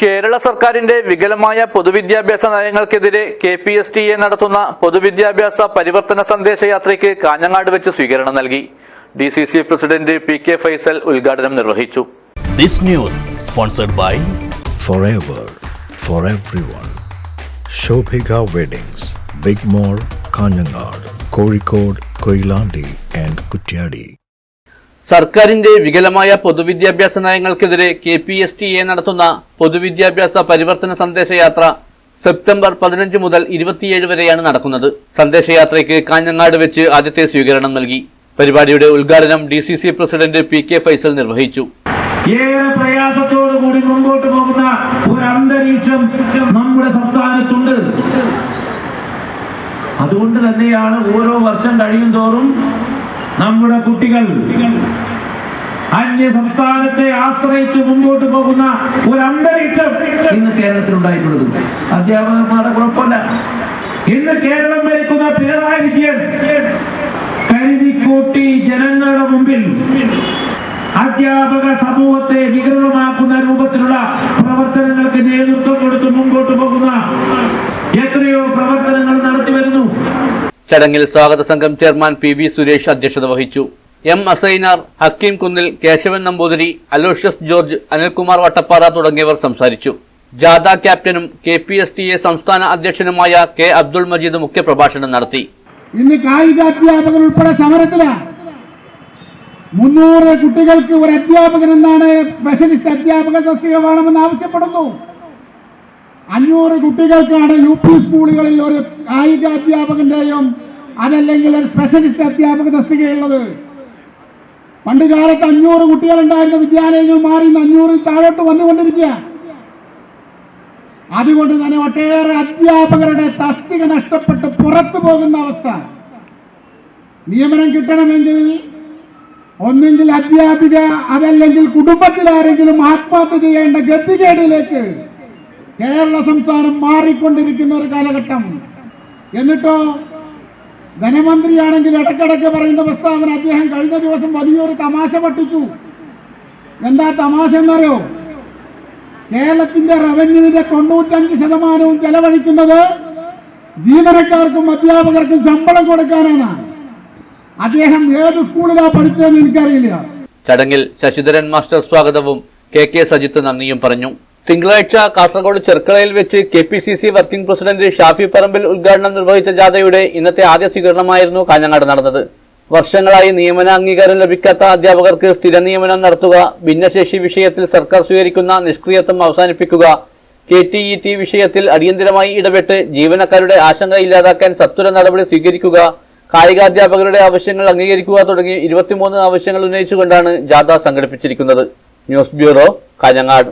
കേരള സർക്കാരിന്റെ വികലമായ പൊതുവിദ്യാഭ്യാസ നയങ്ങൾക്കെതിരെ K P S T A നടത്തുന്ന പൊതുവിദ്യാഭ്യാസ പരിവർത്തന സന്ദേശയാത്രയ്ക്ക് കാഞ്ഞങ്ങാട് വെച്ച് സ്വീകരണം നൽകി D C C president P K Faisal ഉദ്ഘാടനം നിർവഹിച്ചു This news sponsored by forever for everyone. Shobhika Weddings, Big Mall, Kanyanad, Kozhikode, Koilandi and Kutyadi. സർക്കാരിന്റെ വികലമായ പൊതുവിദ്യാഭ്യാസ നയങ്ങൾക്കെതിരെ K P S T A നടത്തുന്ന പൊതുവിദ്യാഭ്യാസ പരിവർത്തന സന്ദേശയാത്ര സെപ്റ്റംബർ പതിനഞ്ച് മുതൽ ഇരുപത്തിയേഴ് വരെയാണ് നടക്കുന്നത്. സന്ദേശയാത്രയ്ക്ക് കാഞ്ഞങ്ങാട് വെച്ച് ആദ്യത്തെ സ്വീകരണം നൽകി. പരിപാടിയുടെ ഉദ്ഘാടനം D C C president P K Faisal നിർവഹിച്ചു. ഏറെ കൂടി മുമ്പോട്ട് പോകുന്ന ഒരു അന്തരീക്ഷം നമ്മുടെ സംസ്ഥാനത്തുണ്ട്. അതുകൊണ്ട് തന്നെയാണ് ഓരോ വർഷം കഴിയും തോറും നമ്മുടെ കുട്ടികൾ അന്യ സംസ്ഥാനത്തെ ആശ്രയിച്ച് മുമ്പോട്ട് പോകുന്ന ഒരു അന്തരീക്ഷം ഇന്ന് കേരളത്തിൽ ഉണ്ടായിട്ടുള്ളത് അധ്യാപകന്മാരുടെ കുഴപ്പമില്ല. ഇന്ന് കേരളം ഭരിക്കുന്ന പിണറായി വിജയൻ കരുതിക്കൂട്ടി ജനങ്ങളുടെ മുമ്പിൽ അധ്യാപക സമൂഹത്തെ വികൃതമാക്കുന്ന രൂപത്തിലുള്ള പ്രവർത്തനങ്ങൾക്ക് നേതൃത്വം കൊടുത്ത് മുമ്പോട്ട് പോകുന്ന എത്രയോ പ്രവർത്തനങ്ങൾ നടത്തി വരുന്നു. ചടങ്ങിൽ സ്വാഗത സംഘം ചെയർമാൻ പി വി സുരേഷ് അധ്യക്ഷത വഹിച്ചു. M Asainar Hakeem Kunnil Keshavan Namboothiri Aloysius George Anilkumar Vattappara തുടങ്ങിയവർ സംസാരിച്ചു. ജാഥ ക്യാപ്റ്റനും K P S T A സംസ്ഥാന അധ്യക്ഷനുമായ കെ അബ്ദുൾ മജീദ് മുഖ്യപ്രഭാഷണം നടത്തി. ഇന്ന് കായിക അധ്യാപകർ ഉൾപ്പെടെ സമരത്തിലാണ് മുന്നൂറ് കുട്ടികൾക്ക് ഒരു അധ്യാപകൻ എന്നാണ് സ്പെഷ്യലിസ്റ്റ് അധ്യാപക തസ്തിക വേണമെന്ന് ആവശ്യപ്പെടുന്നു. അഞ്ഞൂറ് കുട്ടികൾക്കാണ് യു പി സ്കൂളുകളിൽ ഒരു കായിക അധ്യാപകന്റെയും അതല്ലെങ്കിൽ ഒരു സ്പെഷ്യലിസ്റ്റ് അധ്യാപക തസ്തികയുള്ളത്. പണ്ട് കാലത്ത് അഞ്ഞൂറ് കുട്ടികളുണ്ടായിരുന്ന വിദ്യാലയങ്ങൾ മാറി അഞ്ഞൂറിൽ താഴോട്ട് വന്നുകൊണ്ടിരിക്കുക അതുകൊണ്ട് തന്നെ ഒട്ടേറെ അധ്യാപകരുടെ തസ്തിക നഷ്ടപ്പെട്ട് പുറത്തു പോകുന്ന അവസ്ഥ. നിയമനം കിട്ടണമെങ്കിൽ ഒന്നെങ്കിൽ അധ്യാപിക അതല്ലെങ്കിൽ കുടുംബത്തിൽ ആരെങ്കിലും ആത്മഹത്യ ചെയ്യേണ്ട ഗതികേടിലേക്ക് കേരള സംസ്ഥാനം മാറിക്കൊണ്ടിരിക്കുന്ന ഒരു കാലഘട്ടം. എന്നിട്ടോ ധനമന്ത്രിയാണെങ്കിൽ ഇടക്കിടക്ക് പറയുന്ന പ്രസ്താവന അദ്ദേഹം കഴിഞ്ഞ ദിവസം വലിയൊരു തമാശ പട്ടിച്ചു. എന്താ തമാശ എന്നറിയോ? കേരളത്തിന്റെ റവന്യൂവിന്റെ തൊണ്ണൂറ്റഞ്ച് ശതമാനവും ചെലവഴിക്കുന്നത് ജീവനക്കാർക്കും അധ്യാപകർക്കും ശമ്പളം കൊടുക്കാനാണ്. അദ്ദേഹം ഏത് സ്കൂളിലാ പഠിച്ചതെന്ന് എനിക്കറിയില്ല. ചടങ്ങിൽ ശശിധരൻ മാസ്റ്റർ സ്വാഗതവും കെ കെ സജിത്ത് നന്ദിയും പറഞ്ഞു. തിങ്കളാഴ്ച കാസർഗോഡ് ചെർക്കളയിൽ വെച്ച് K P C C working president Shafi Parambil ഉദ്ഘാടനം നിർവഹിച്ച ജാഥയുടെ ഇന്നത്തെ ആദ്യ സ്വീകരണമായിരുന്നു കാഞ്ഞങ്ങാട് നടന്നത്. വർഷങ്ങളായി നിയമന അംഗീകാരം ലഭിക്കാത്ത അധ്യാപകർക്ക് സ്ഥിര നിയമനം നടത്തുക ഭിന്നശേഷി വിഷയത്തിൽ സർക്കാർ സ്വീകരിക്കുന്ന നിഷ്ക്രിയത്വം അവസാനിപ്പിക്കുക കെ ടി ഇ ടി വിഷയത്തിൽ അടിയന്തരമായി ഇടപെട്ട് ജീവനക്കാരുടെ ആശങ്ക ഇല്ലാതാക്കാൻ സത്വര നടപടി സ്വീകരിക്കുക കായികാധ്യാപകരുടെ ആവശ്യങ്ങൾ അംഗീകരിക്കുക തുടങ്ങി ഇരുപത്തിമൂന്ന് ആവശ്യങ്ങൾ ഉന്നയിച്ചുകൊണ്ടാണ് ജാഥ സംഘടിപ്പിച്ചിരിക്കുന്നത്. News bureau Kanhangad.